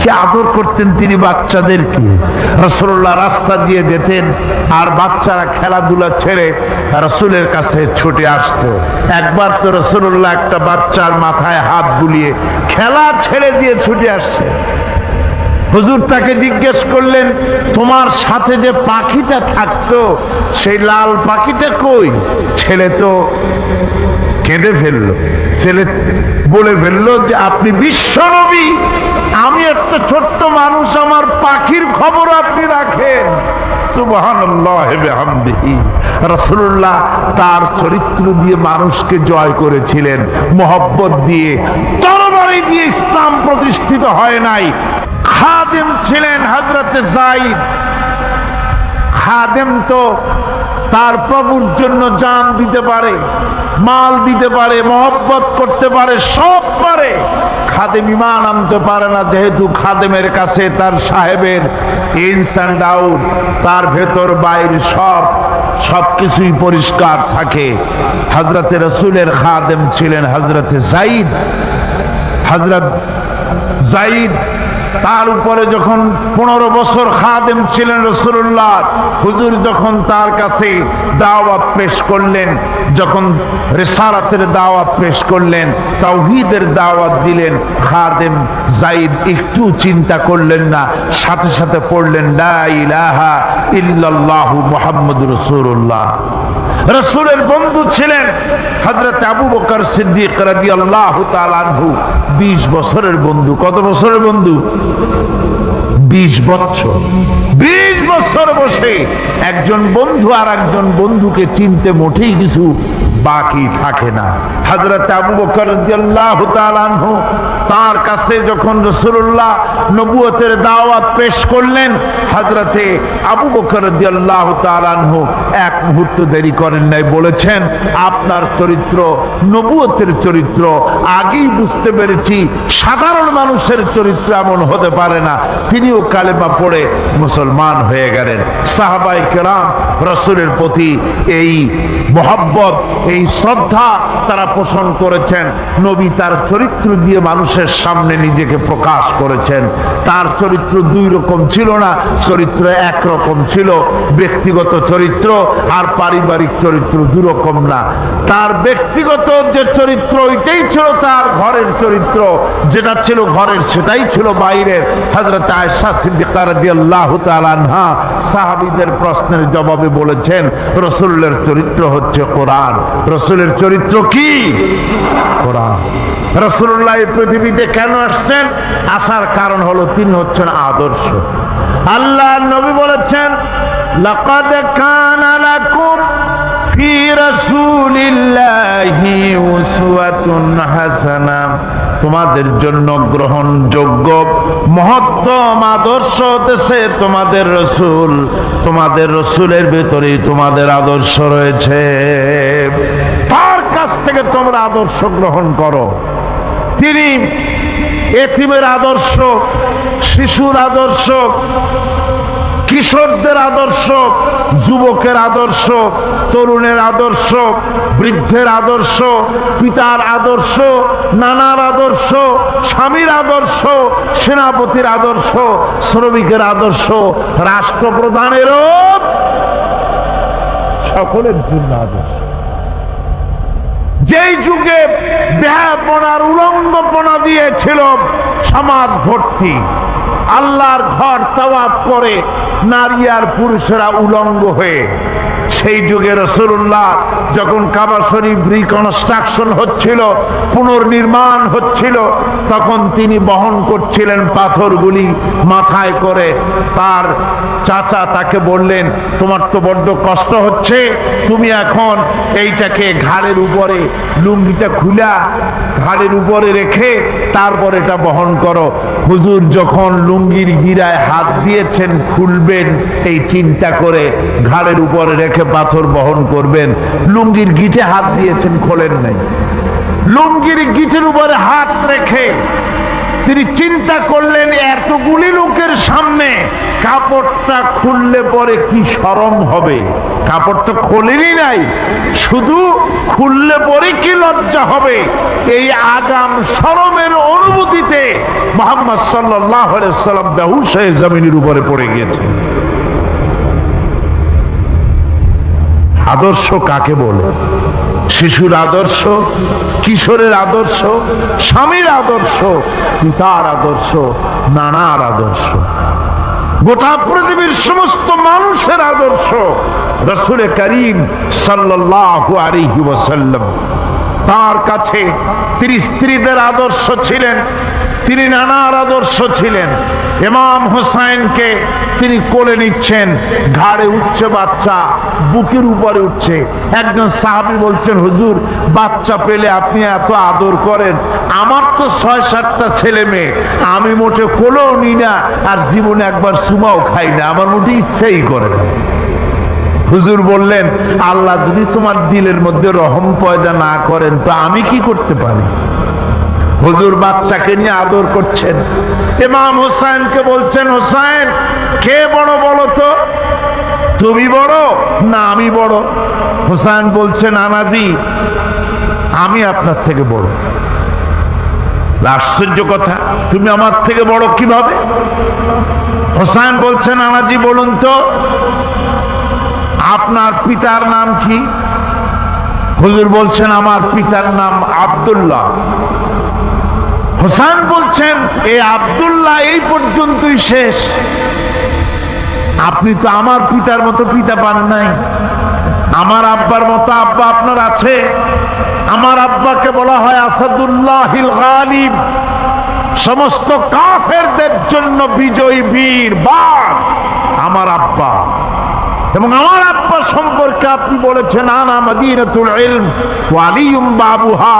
কি আদর করতেন তিনি বাচ্চাদেরকে রসুল্লাহ রাস্তা দিয়ে যেতেন আর বাচ্চারা খেলাধুলা ছেড়ে রসুলের কাছে ছুটে আসত। একবার তো রসুল্লাহ একটা বাচ্চার মাথায় হাত বুলিয়ে খেলা ছেড়ে দিয়ে ছুটে আসছে। হুজুর তাকে জিজ্ঞেস করলেন, তোমার সাথে যে পাখিটা থাকতো, সেই লাল পাখিটা কই? ছেলে তো কেঁদে ফেলল। ছেলে বলে ফেলল যে, আপনি বিশ্বনবী আমি একটা ছোট্ট মানুষ, আমার পাখির খবর আপনি রাখেন। রসুল্লাহ তার চরিত্র দিয়ে মানুষকে জয় করেছিলেন, মোহব্বত দিয়ে, তরবারি দিয়ে ইসলাম প্রতিষ্ঠিত হয় নাই। খাদেম ছিলেন হজরতে জাইদ খাদেম তো তার প্রভুর জন্য জান দিতে পারে, মাল দিতে পারে, মহব্বত করতে পারে, সব পারে। খাদেম ইমান আনতে পারে না, যেহেতু খাদেমের কাছে তার সাহেবের ইনস অ্যান্ড আউট তার ভেতর বাইর সব সব কিছুই পরিষ্কার থাকে। হজরতে রসুলের খাদেম ছিলেন হজরতে জাইদ হজরত জাইদ তার উপরে যখন পনেরো বছর খাদেম ছিলেন রসুল্লাহ হুজুর যখন তার কাছে দাওয়াত পেশ করলেন, যখন রেসারাতের দাওয়াত পেশ করলেন, তাওহিদের দাওয়াত দিলেন, খাদেম জাইদ একটু চিন্তা করলেন না, সাথে সাথে পড়লেন, লা ইলাহা ইল্লাল্লাহু মুহাম্মদ রসুল্লাহ রসুলের বন্ধু ছিলেন হজরত আবু বকর সিদ্দিক রাজি আল্লাহ তালু বিশ বছরের বন্ধু। কত বছরের বন্ধু? বিশ বছর। বিশ বছর বসে একজন বন্ধু আর একজন বন্ধুকে চিনতে মোটেই কিছু বাকি থাকে না। হজরত আবু তার কাছে যখন রসুল্লাহ নবুয়তের দাওয়াত পেশ করলেন হজরতে আবু বকর তাআলা এক মুহূর্ত দেরি করেন নাই, বলেছেন, আপনার চরিত্র, নবুয়তের চরিত্র, আগেই বুঝতে পেরেছি, সাধারণ মানুষের চরিত্র এমন হতে পারে না। তিনিও কালেমা পড়ে মুসলমান হয়ে গেলেন। সাহাবাই কেরাম, রসুলের প্রতি এই মোহাব্বত এই শ্রদ্ধা তারা পোষণ করেছেন। নবী তার চরিত্র দিয়ে মানুষের সামনে নিজেকে প্রকাশ করেছেন। তার চরিত্র দুই রকম ছিল না, চরিত্র একরকম ছিল, ব্যক্তিগত চরিত্র আর পারিবারিক চরিত্র দুরকম না। তার ব্যক্তিগত যে চরিত্র, ওইটাই ছিল তার ঘরের চরিত্র। যেটা ছিল ঘরের, সেটাই ছিল বাইরের। হজরত আয়সা সাহাবীদের প্রশ্নের জবাবে বলেছেন, রসুলের চরিত্র হচ্ছে কোরআন। রসুলের চরিত্র কি? রসুল্লাহ এই পৃথিবীতে কেন আসছেন? আসার কারণ হলো তিনি হচ্ছেন আদর্শ। আল্লাহ নবী বলেছেন লাকুম ফি রাসূলিল্লাহি উসওয়াতুন হাসানা। তোমাদের জন্য গ্রহণযোগ্য, মহত্তম আদর্শ হতেছে তোমাদের রসুল। তোমাদের রসুলের ভেতরেই তোমাদের আদর্শ রয়েছে। তার কাছ থেকে তোমরা আদর্শ গ্রহণ করো। তিনি এতিমের আদর্শ, শিশুর আদর্শ কিশোরদের আদর্শ, যুবকের আদর্শ, তরুণের আদর্শ, বৃদ্ধের আদর্শ, পিতার আদর্শ, নানার আদর্শ, স্বামীর আদর্শ, সেনাপতির আদর্শ, শ্রমিকের আদর্শ, রাষ্ট্রপ্রধানেরও সকলের জন্য আদর্শ। যেই যুগে দেহাপনার উলঙ্গপনা দিয়েছিল সমাজ ভর্তি আল্লাহর ঘর তওয়াব করে নারী আর পুরুষরা উলঙ্গ হয়ে সেই যুগে রসুল্লাহ যখন কাবা শরীফ রিকনস্ট্রাকশন হচ্ছিল, পুনর্নির্মাণ হচ্ছিল, তখন তিনি বহন করছিলেন পাথরগুলি মাথায় করে। তার চাচা তাকে বললেন, তোমার তো বড্ড কষ্ট হচ্ছে, তুমি এখন এইটাকে ঘাড়ের উপরে, লুঙ্গিটা খুলা, ঘাড়ের উপরে রেখে তারপর এটা বহন করো। হুজুর যখন লুঙ্গির গিরায় হাত দিয়েছেন, খুলবেন, এই চিন্তা করে ঘাড়ের উপরে রেখে পাথর বহন করবেন। লুঙ্গির গিটে হাত দিয়েছেন, খোলেন নাই। লুঙ্গির গিটের উপরে হাত রেখে তিনি চিন্তা করলেন, এতগুলি লোকের সামনে কাপড়টা খুললে পরে কি সরম হবে? কাপড় তো খোলেনি নাই, শুধু খুললে পরে কি লজ্জা হবে? এই আগাম সরমের অনুভূতিতে মোহাম্মদ সাল্লাহ সাল্লাম হয়ে জমিনের উপরে পড়ে গিয়েছে আদর্শ কাকে বলে? শিশুর আদর্শ, কিশোরের আদর্শ, স্বামীর আদর্শ, পিতার আদর্শ, নানার আদর্শ। গোটা পৃথিবীর সমস্ত মানুষের আদর্শ রসুল করিম ওয়াসাল্লাম। তার কাছে তিনি স্ত্রীদের আদর্শ ছিলেন তিনি নানার আদর্শ ছিলেন। এমাম হোসাইনকে তিনি কোলে নিচ্ছেন, ঘাড়ে উঠছে বাচ্চা, বুকের উপরে উঠছে। একজন সাহাবি বলছেন, হুজুর, বাচ্চা পেলে আপনি এত আদর করেন। আমার তো ছয়, সাতটা ছেলে মেয়ে, আমি মোটে কোলেও নি না আর জীবনে একবার সুমাও খাই না, আমার মোটে ইচ্ছেই করে না। হুজুর বললেন, আল্লাহ যদি তোমার দিলের মধ্যে রহম পয়দা না করেন, তো আমি কি করতে পারি? হুজুর বাচ্চাকে নিয়ে আদর করছেন। ইমাম হোসাইনকে বলছেন, হোসাইন, কে বড় বলো তো? তুমি বড় না আমি বড়? হোসাইন বলছেন, আনাজি, আমি আপনার থেকে বড়। আশ্চর্য কথা, তুমি আমার থেকে বড় কীভাবে? হোসাইন বলছেন, আনাজি, বলুন তো, আপনার পিতার নাম কি? হুজুর বলছেন, আমার পিতার নাম আব্দুল্লাহ। হোসান বলছেন, এ আবদুল্লাহ, এই পর্যন্তই শেষ। আপনি তো আমার পিতার মতো পিতা পান নাই। আমার আব্বার মতো আব্বা আপনার আছে। আমার আব্বাকে বলা হয় আসাদুল্লাহ গালিব। সমস্ত কাফেরদের জন্য বিজয়ী বীর, বাঘ, আমার আব্বা। এবং আমার আব্বা সম্পর্কে আপনি বলেছেন, আনা মাদিনাতুল ইলম ওয়া আলিয়ুম বাবুহা।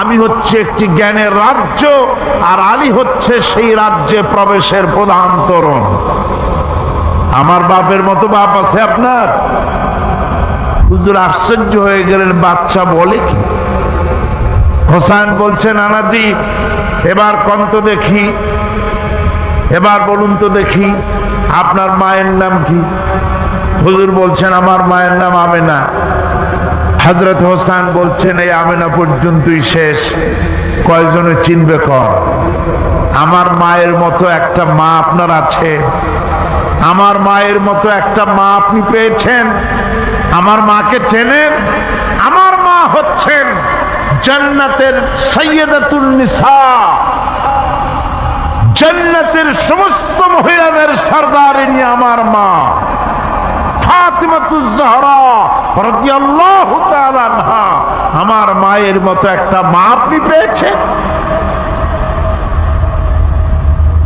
আমি হচ্ছে একটি জ্ঞানের রাজ্য, আর আলী হচ্ছে সেই রাজ্যে প্রবেশের প্রধান তরুণ। আমার বাপের মতো বাপ আছে আপনার? হুজুর আশ্চর্য হয়ে গেলেন, বাচ্চা বলে কি? হোসাইন বলছেন আনাজি এবার কন্ত দেখি, এবার বলুন তো দেখি, আপনার মায়ের নাম কি? হুজুর বলছেন, আমার মায়ের নাম আমেনা। হজরত হোসান বলছেন, এই আমেনা পর্যন্তই শেষ। কয়জনে চিনবে কর? আমার মায়ের মতো একটা মা আপনার আছে। আমার মায়ের মতো একটা মা আপনি পেয়েছেন। আমার মাকে চেনেন। আমার মা হচ্ছেন জান্নাতের সৈয়দাতুল নিসা। জান্নাতের সমস্ত মহিলাদের সর্দারিনী আমার মা। আমার মায়ের মতো একটা মা আপনি পেয়েছেন।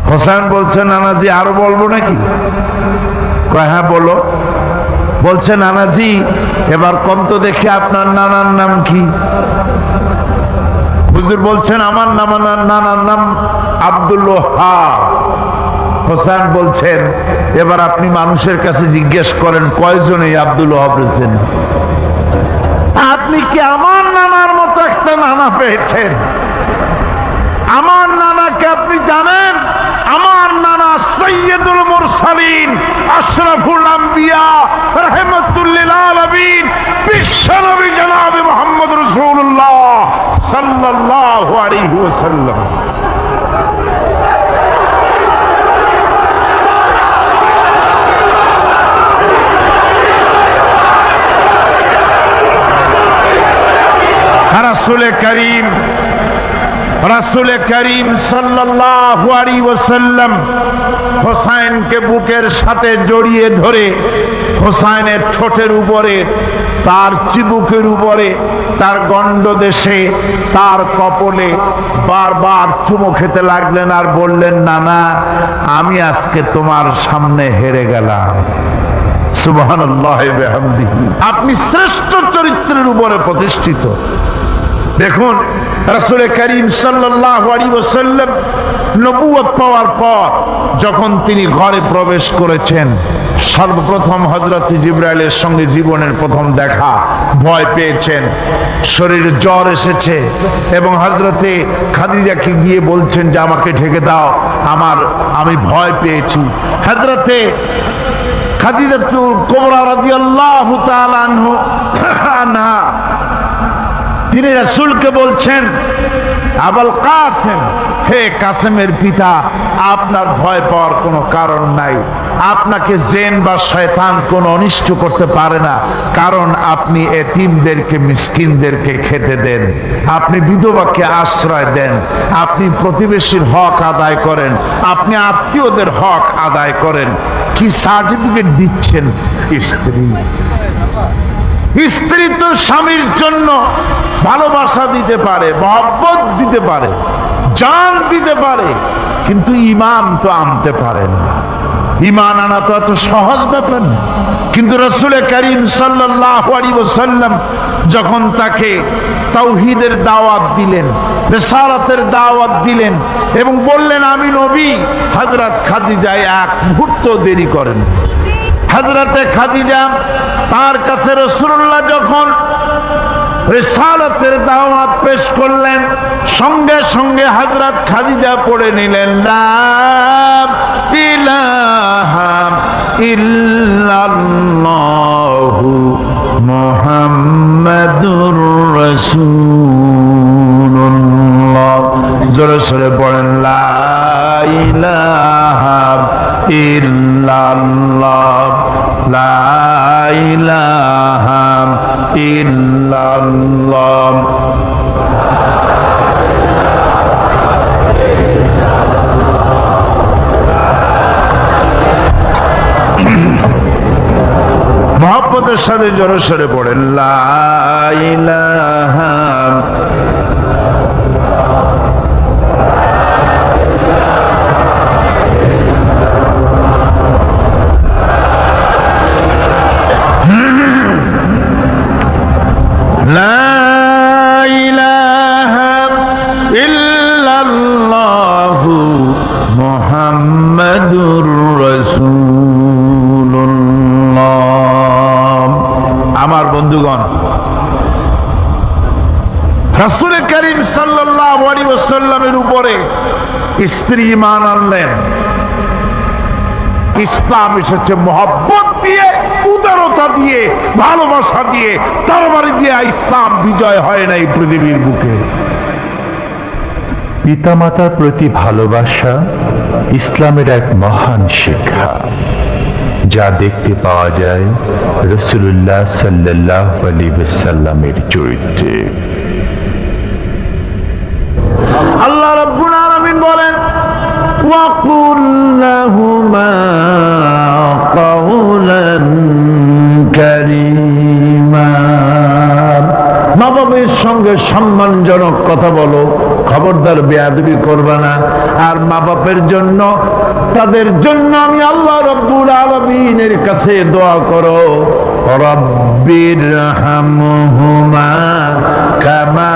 হোসেন বলছেন নানাজি, আরও বলব নাকি? হ্যাঁ বলো। বলছে, নানাজি, এবার কম তো দেখি আপনার নানার নাম কি? হুজুর বলছেন, আমার নাম নানার নাম আব্দুল হোসেন বলছেন, এবার আপনি মানুষের কাছে জিজ্ঞেস করেন, কয়জন এই আব্দুল ওহাব আপনি কি আমার নানার মতো একটা নানা পেয়েছেন? আমার নানাকে আপনি জানেন? আমার নানা সৈয়দুল মুরসালিন, আশরাফুল আম্বিয়া, রহমতুল্লিল আলামিন বিশ্বনবী জনাব মোহাম্মদ রাসূলুল্লাহ সাল্লাল্লাহু আলাইহি ওয়াসাল্লাম। রাসুল করিম রাসুল করিম সাল্লাল্লাহু আলাইহি ওয়াসাল্লাম হোসাইনকে বুকের সাথে জড়িয়ে ধরে হোসাইনের ঠোঁটের উপরে, তার চিবুকের উপরে, তার গণ্ড দেশে তার কপলে বারবার চুমো খেতে লাগলেন আর বললেন নানা আমি আজকে তোমার সামনে হেরে গেলাম। বিহামদিহি। আপনি শ্রেষ্ঠ চরিত্রের উপরে প্রতিষ্ঠিত। দেখুন রাসূল করিম সাল্লাল্লাহু আলাইহি ওয়াসাল্লাম নবুয়ত পাওয়ার পর যখন তিনি ঘরে প্রবেশ করেছেন, সর্বপ্রথম হজরত জিব্রাইলের সঙ্গে জীবনের প্রথম দেখা ভয় পেয়েছেন, শরীরে জ্বর এসেছে এবং হজরতে খাদিজাকে গিয়ে বলছেন যে, আমাকে ঢেকে দাও, আমার, আমি ভয় পেয়েছি। কুবরা রাদিয়াল্লাহু তাআলা আনহু, আনহা তিনি রাসূলকে বলছেন, আবুল কাসেম, হে কাসেমের পিতা, আপনার ভয় পাওয়ার কোনো কারণ নাই। আপনাকে জেন বা শয়তান কোনো অনিষ্ট করতে পারে না, কারণ আপনি এতিমদেরকে, মিসকিনদেরকে খেতে দেন। আপনি বিধবাকে আশ্রয় দেন। আপনি প্রতিবেশীর হক আদায় করেন। আপনি আত্মীয়দের হক আদায় করেন। কি সার্টিফিকেট দিচ্ছেন স্ত্রী? স্ত্রী তো স্বামীর জন্য ভালোবাসা দিতে পারে, মহব্বত দিতে পারে, জান দিতে পারে, কিন্তু ইমান তো আনতে পারে না। ইমান আনা তো এত সহজ ব্যাপার না। কিন্তু রসুল করিম সাল্লাম যখন তাকে তাওহিদের দাওয়াত দিলেন রেসারাতের দাওয়াত দিলেন এবং বললেন, আমি নবী হজরত খাদিজায় এক মুহূর্ত দেরি করেন। হজরতে খাদিজা তার কাছে রসুল্লাহ যখন রেসালতের দাওয়াত পেশ করলেন, সঙ্গে সঙ্গে হজরত খাদিজা পড়ে নিলেন ইল্লাল্লাহু মুহাম্মাদুর রাসূলুল্লাহ মহাপতের সাথে পড়েন সরে পড়েন লা ইলাহা لا স্ত্রী ইমান আনলেন। ইসলাম এসেছে মহব্বত দিয়ে, উদারতা দিয়ে, ভালোবাসা দিয়ে, তরবারি দিয়ে ইসলাম বিজয় হয় না এই পৃথিবীর বুকে। পিতামাতার প্রতি ভালোবাসা ইসলামের এক মহান শিক্ষা, যা দেখতে পাওয়া যায় রসুল্লাহ সাল্লাহ আলী সাল্লামের চরিত্রে। সম্মানজনক কথা বলো, খবরদার বেয়াদবি করবে না। আর মা বাপের জন্য, তাদের জন্য আমি আল্লাহ রব্বুল আলমিনের কাছে দোয়া করো। কামা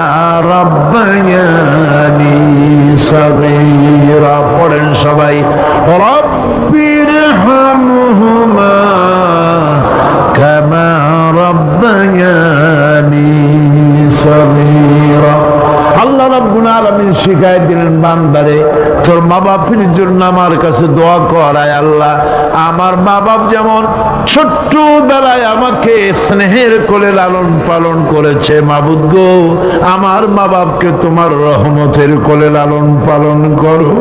পড়েন সবাই রব্বির হামহুমা কামা রব্বায়ানি সগীরা। আল্লাহ রাব্বুল আলামিন শিখাই দিলেন, বান্দারে, তোর মা বাপের জন্য আমার কাছে দোয়া করায় আল্লাহ। আমার মা বাপ যেমন ছোট্ট বেলায় আমাকে স্নেহের কোলে লালন পালন করেছে, মাবুদ গো, আমার মা বাপকে তোমার রহমতের কোলে লালন পালন করো।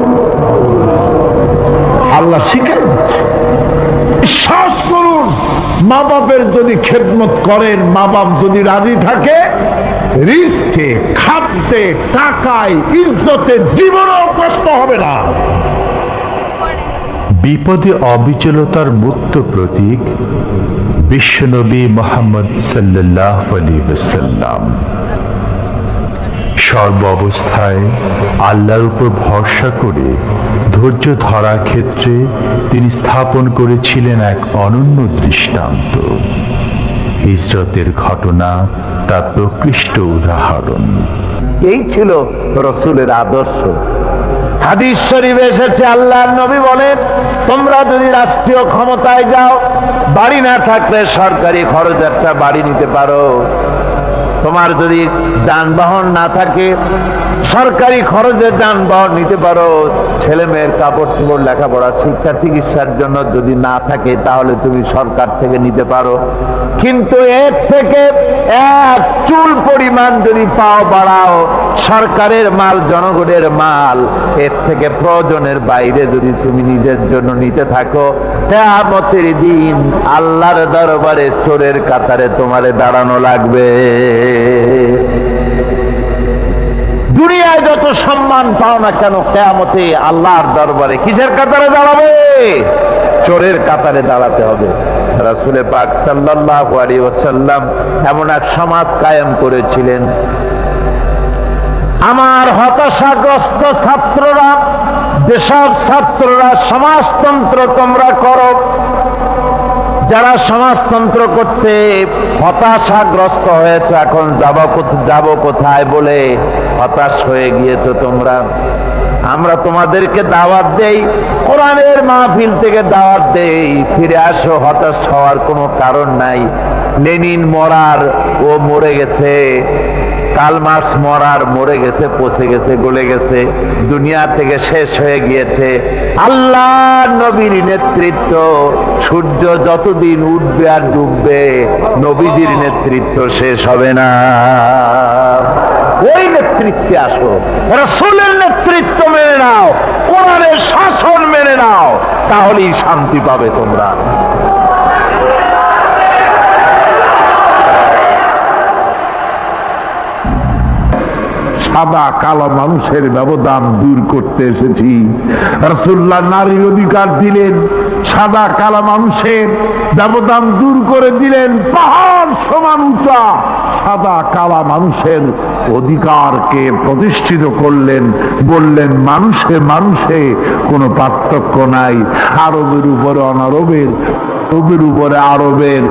আল্লাহ শিখাই বিশ্বাস করুন মা বাপের যদি খেদমত করেন মা বাপ যদি রাজি থাকে রিস্কে খাদ্যে টাকায়, ইজ্জতে জীবনেও কষ্ট হবে না। বিপদে অবিচলতার মুক্ত প্রতীক বিশ্বনবী মোহাম্মদ সাল্লাহ আলী সাল্লাম সর্ব অবস্থায় আল্লাহর উপর ভরসা করে ধৈর্য ধরার ক্ষেত্রে তিনি স্থাপন করেছিলেন এক অনন্য দৃষ্টান্ত। হিজরতের ঘটনা, তার প্রকৃষ্ট উদাহরণ। এই ছিল রসুলের আদর্শ। হাদিস শরীফ এসেছে আল্লাহ নবী বলেন, তোমরা যদি রাষ্ট্রীয় ক্ষমতায় যাও, বাড়ি না থাকলে সরকারি খরচ একটা বাড়ি নিতে পারো। তোমার যদি যানবাহন না থাকে, সরকারি খরচে যানবাহন নিতে পারো। ছেলে মেয়ের কাপড় চোপড় লেখাপড়া, শিক্ষা, চিকিৎসার জন্য যদি না থাকে, তাহলে তুমি সরকার থেকে নিতে পারো। কিন্তু এর থেকে এক চুল পরিমাণ যদি পাও বাড়াও, সরকারের মাল, জনগণের মাল, এর থেকে প্রয়োজনের বাইরে যদি তুমি নিজের জন্য নিতে থাকো, কেয়ামতের দিন আল্লাহর দরবারে চোরের কাতারে তোমারে দাঁড়ানো লাগবে। দুনিয়ায় যত সম্মান পাও না কেন কেয়ামতে আল্লাহর দরবারে কিসের কাতারে দাঁড়াবে? চোরের কাতারে দাঁড়াতে হবে। রাসুলে পাক সাল্লাল্লাহু আলাইহি ওয়াসাল্লাম এমন এক সমাজ কায়েম করেছিলেন। আমার হতাশাগ্রস্ত ছাত্ররা যেসব ছাত্ররা, সমাজতন্ত্র তোমরা করো। যারা সমাজতন্ত্র করতে হতাশাগ্রস্ত হয়েছে, এখন যাব যাব কোথায় বলে হতাশ হয়ে গিয়েছো তোমরা? আমরা তোমাদেরকে দাওয়াত দেই, কোরআনের মাহফিল থেকে দাওয়াত দেই, ফিরে আসো, হতাশ হওয়ার কোনো কারণ নাই। লেনিন মরার ও মরে গেছে। কাল মাস মরার, মরে গেছে, পচে গেছে, গলে গেছে, দুনিয়া থেকে শেষ হয়ে গিয়েছে। আল্লাহ নবীর নেতৃত্ব, সূর্য যতদিন উঠবে আর ডুববে, নবীজির নেতৃত্ব শেষ হবে না। ওই নেতৃত্বে আসো, রসুলের নেতৃত্ব মেনে নাও, কোরআনের শাসন মেনে নাও, তাহলেই শান্তি পাবে তোমরা। সাদা কালো মানুষের ব্যবধান দূর করতে এসেছি। রসুল্লাহ নারীর অধিকার দিলেন, সাদা কালো মানুষের ব্যবধান দূর করে দিলেন, পাহাড় সমান উঁচা, সাদা কালা মানুষের অধিকারকে প্রতিষ্ঠিত করলেন, বললেন, মানুষে মানুষে, কোনো পার্থক্য নাই। আরবের উপরে অনারবের, আরবের উপরে আরবের,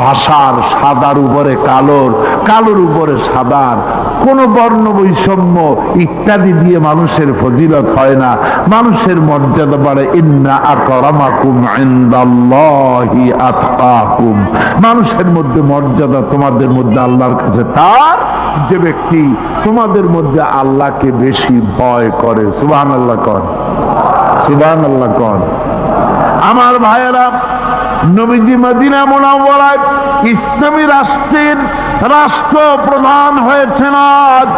ভাষার সাদার উপরে কালোর কালোর উপরে সাদার কোন বর্ণ বৈষম্য ইত্যাদি দিয়ে মানুষের ফজিলত হয় না। মানুষের মর্যাদা বাড়ে, ইন্না আকরামাকুম ইনদাল্লাহি আতকাকুম। মানুষের মধ্যে মর্যাদা তোমাদের মধ্যে আল্লাহর কাছে তার যে ব্যক্তি তোমাদের মধ্যে আল্লাহকে বেশি ভয় করে। সুবহানাল্লাহ কর। সুবহানাল্লাহ কর। আমার ভাইয়েরা নবীজি মদিনা মোনাওয়ারায় ইসলামী রাষ্ট্রের রাষ্ট্র প্রধান হয়েছেন আজ।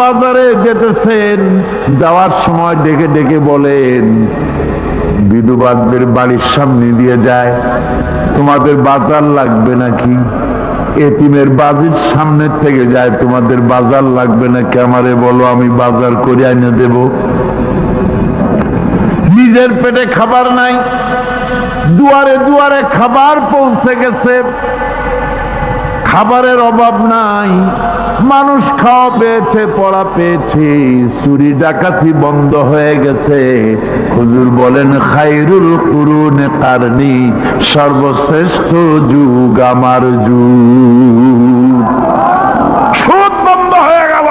বাজারে যেতেছেন, যাওয়ার সময় ডেকে ডেকে বলেন, বিধবাদের বাড়ির সামনে দিয়ে যায়, তোমাদের বাজার লাগবে নাকি? এতিমের বাজির সামনের থেকে যায়, তোমাদের বাজার লাগবে নাকি? আমারে বলো, আমি বাজার করে আনে দেব। নিজের পেটে খাবার নাই দুয়ারে দুয়ারে খাবার পৌঁছে গেছে। খাবারের অভাব নাই। মানুষ খাওয়া পেয়েছে, পড়া পেয়েছে, চুরি ডাকাতি বন্ধ হয়ে গেছে। হুজুর বলেন খাইরুল কুরুনে কারনি, সর্বশ্রেষ্ঠ যুগ আমার যুগ। সুদ বন্ধ হয়ে গেল।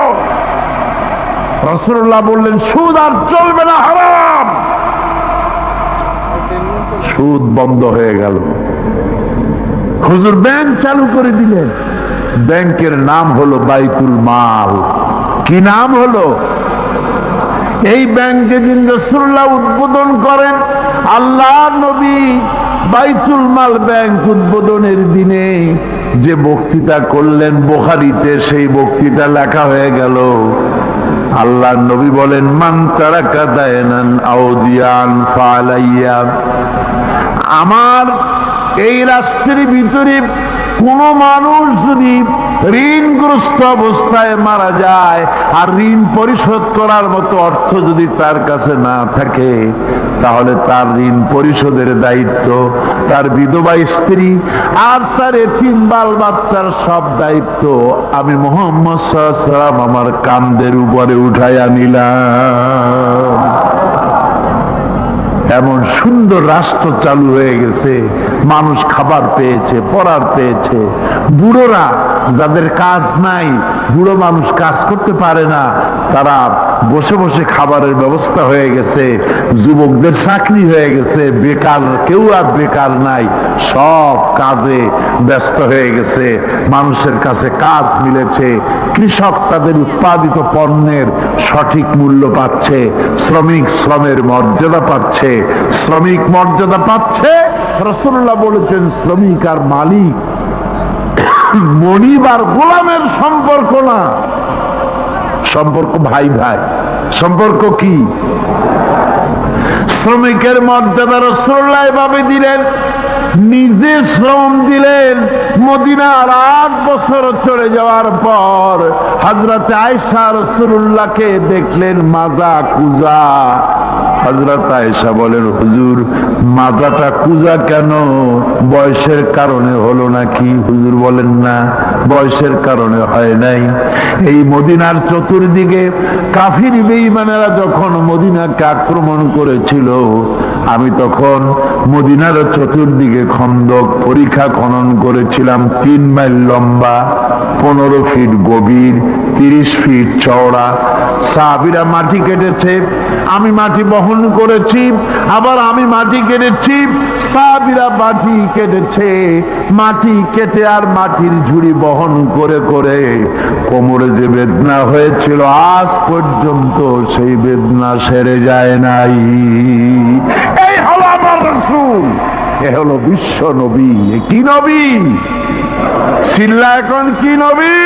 রসুল্লাহ বললেন, সুদ আর চলবে না, হারাম। সুদ বন্ধ হয়ে গেল। হুজুর ব্যাংক চালু করে দিলেন। ব্যাংকের নাম হলো বাইতুল মাল। কি নাম হলো? এই ব্যাংক যেদিন রসুল্লাহ উদ্বোধন করেন, আল্লাহ নবী বাইতুল মাল ব্যাংক উদ্বোধনের দিনে যে বক্তৃতা করলেন, বোখারিতে সেই বক্তৃতা লেখা হয়ে গেল। আল্লাহ নবী বলেন, মান তারাকা দায়নান আউদিয়ান ফালাইয়া আমার এই রাষ্ট্রের ভিতরে কোন মানুষ যদি ঋণগ্রস্ত অবস্থায় মারা যায় আর ঋণ পরিশোধ করার মতো অর্থ যদি তার কাছে না থাকে, তাহলে তার ঋণ পরিশোধের দায়িত্ব তার বিধবা স্ত্রী আর তার এতিম বাল বাচ্চার সব দায়িত্ব আমি মোহাম্মদ সাল্লাম আমার কান্দের উপরে উঠাইয়া নিলাম। সুন্দর রাষ্ট্র চালু হয়ে গেছে। মানুষ খাবার পেয়েছে পড়ার পেয়েছে। বুড়োরা যাদের কাজ নাই, বুড়ো মানুষ কাজ করতে পারে না, তারা বসে বসে খাবারের ব্যবস্থা হয়ে গেছে, যুবকদের চাকরি হয়ে গেছে, বেকার কেউ আর বেকার নাই, সব কাজে ব্যস্ত হয়ে গেছে, মানুষের কাছে কাজ মিলেছে, কৃষক তাদের উৎপাদিত পণ্যের সঠিক মূল্য পাচ্ছে, শ্রমিক শ্রমের মর্যাদা পাচ্ছে, শ্রমিক মর্যাদা পাচ্ছে রসুল্লাহ বলেছেন, শ্রমিক আর মালিক মনিব আর গোলামের সম্পর্ক না। সম্পর্ক ভাই ভাই। সম্পর্ক কি? শ্রমিকের মর্যাদা রসুল্লাহ এভাবে দিলেন, নিজে শ্রম দিলেন, মদিনার আট বছর চলে যাওয়ার পর হজরত আয়সা রসুল্লাহকে দেখলেন মাজা কুজা। হজরত আয়েশা বলেন, হুজুর মাজাটা কুজা কেন? বয়সের কারণে হলো নাকি? হুজুর বলেন, না, বয়সের কারণে হয় নাই। এই মদিনার চতুর্দিকে কাফির বেঈমানেরা যখন মদিনাকে আক্রমণ করেছিল আমি তখন মদিনার চতুর্দিকে খন্দক পরীক্ষা খনন করেছিলাম। তিন মাইল লম্বা, পনেরো ফিট গভীর, তিরিশ ফিট চওড়া। সাহাবিরা মাটি কেটেছে, আমি মাটি বহন করেছি, আবার আমি মাটি কেটেছি, সাহাবিরা মাটি কেটেছে। মাটি কেটে আর মাটির ঝুড়ি বহন করে করে কোমরে যে বেদনা হয়েছিল, আজ পর্যন্ত সেই বেদনা সেরে যায় নাই। এই হলো আমার রসুল। এ হলো বিশ্ব নবী। কি নবী? সিল্লা এখন কি নবী?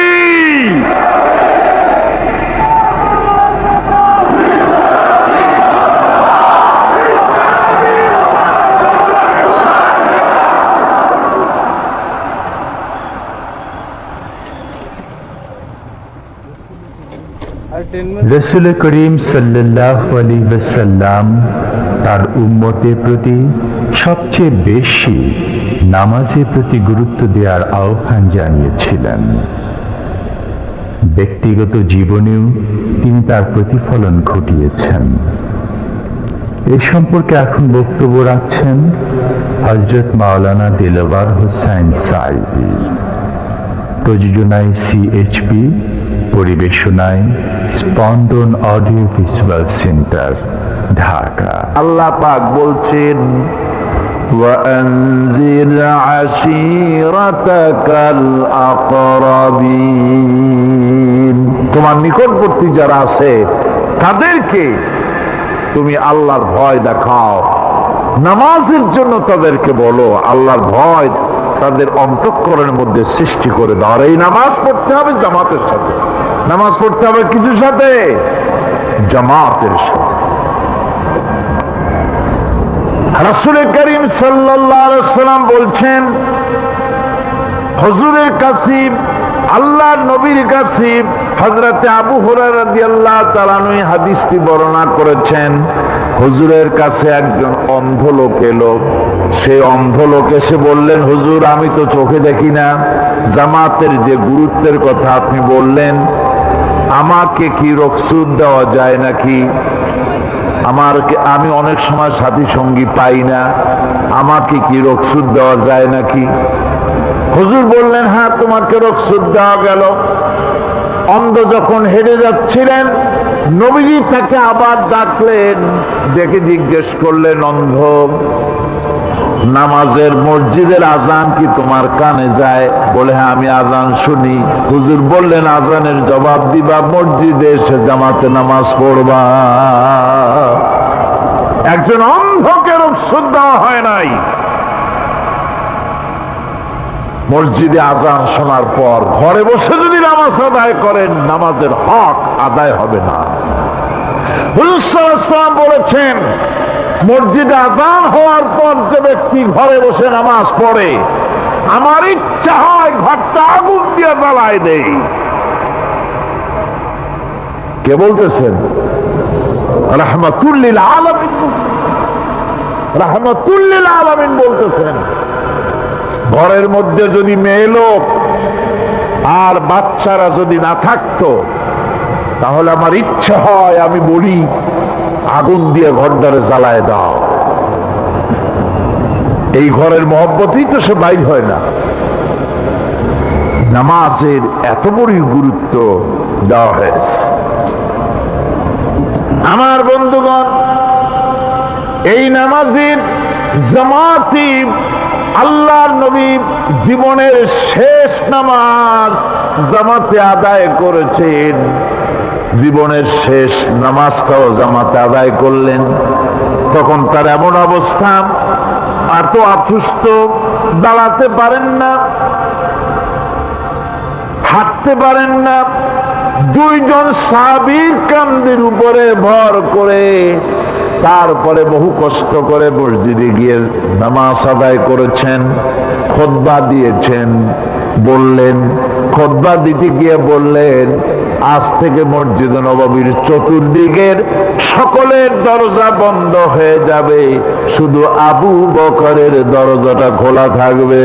রসুল করিম সাল্লাহ আলী ওয়াসাল্লাম তার উম্মতের প্রতি সবচেয়ে বেশি নামাজের প্রতি গুরুত্ব দেওয়ার আহ্বান জানিয়েছিলেন। ব্যক্তিগত জীবনেও তিনি তার প্রতিফলন ঘটিয়েছেন। এ সম্পর্কে এখন বক্তব্য রাখছেন হজরত মাওলানা দিলবার হোসাইন সাইদি প্রযোজনায় CHP পরিবেশনায় Spandan audio visual centre. Dhaka Allah পাক বলছেন وأنذر عشيرتك الأقربين তোমার নিকটবর্তী যারা আছে তাদেরকে তুমি আল্লাহর ভয় দেখাও নামাজের জন্য তাদেরকে বলো আল্লাহর ভয় তাদের অন্তঃকরণের মধ্যে সৃষ্টি করে দাও আর এই নামাজ পড়তে হবে জামাতের সাথে নামাজ পড়তে হবে কিছুর সাথে জামাতের সাথে রাসুল করিম সাল্লাম বলছেন, হজুরের কাসিম আল্লাহ নবীর কাসিম হজরতে আবু হরারাদিয়াল্লাহ তালানুই হাদিসটি বর্ণনা করেছেন, হুজুরের কাছে একজন অন্ধ লোক এলো। সেই অন্ধ লোক এসে বললেন, হুজুর, আমি তো চোখে দেখি না। জামাতের যে গুরুত্বের কথা আপনি বললেন, আমাকে কি রকসুদ দেওয়া যায় নাকি? আমার আমি অনেক সময় সাথী সঙ্গী পাই না। আমাকে কি রোগসুদ দেওয়া যায় নাকি? হুজুর বললেন হ্যাঁ তোমাকে রোগসুদ দেওয়া গেল। অন্ধ যখন হেরে যাচ্ছিলেন, নবীজি তাকে আবার ডাকলেন ডেকে জিজ্ঞেস করলেন, অন্ধ নামাজের মসজিদের আজান কি তোমার কানে যায়? বলে হ্যাঁ আমি আজান শুনি। হুজুর বললেন, আজানের জবাব দিবা, মসজিদে এসে জামাতে নামাজ পড়বা। একজন অন্ধকে রক্ষণ দেওয়া হয় নাই। মসজিদে আজান শোনার পর ঘরে বসে যদি নামাজ আদায় করেন, নামাজের হক আদায় হবে না। বলেছেন মসজিদে আজান হওয়ার পর যে ব্যক্তি ঘরে বসে নামাজ পড়ে, আমার ইচ্ছা হয় ঘরটা আগুন দিয়ে জ্বালায় দেই। কে বলতেছেন? রহমাতুল্লিল আলামিন রহমাতুল্লিল আলামিন বলতেছেন। ঘরের মধ্যে যদি মেয়ে লোক আর বাচ্চারা যদি না থাকতো, তাহলে আমার ইচ্ছা হয় আমি বলি আগুন দিয়ে ঘরটারে জ্বালায় দাও। এই ঘরের মহব্বতই তো সে বাইর হয় না। নামাজের এত বড়ই গুরুত্ব দেওয়া হয়েছে। আমার বন্ধুগণ, এই নামাজের জামাতি আল্লাহর নবী জীবনের শেষ নামাজ জামাতে আদায় করেছেন। জীবনের শেষ নামাজটাও জামাতে আদায় করলেন। তখন তার এমন অবস্থা এত অসুস্থ দাঁড়াতে পারেন না, হাঁটতে পারেন না। দুইজন সাবির কান্দের উপরে ভর করে তারপরে বহু কষ্ট করে মসজিদে গিয়ে নামাজ আদায় করেছেন, খোদবা দিয়েছেন, বললেন, খোদবা দিতে গিয়ে বললেন আজ থেকে মসজিদ নবাবীর চতুর্দিকের সকলের দরজা বন্ধ হয়ে যাবে। শুধু আবু বকরের দরজাটা খোলা থাকবে।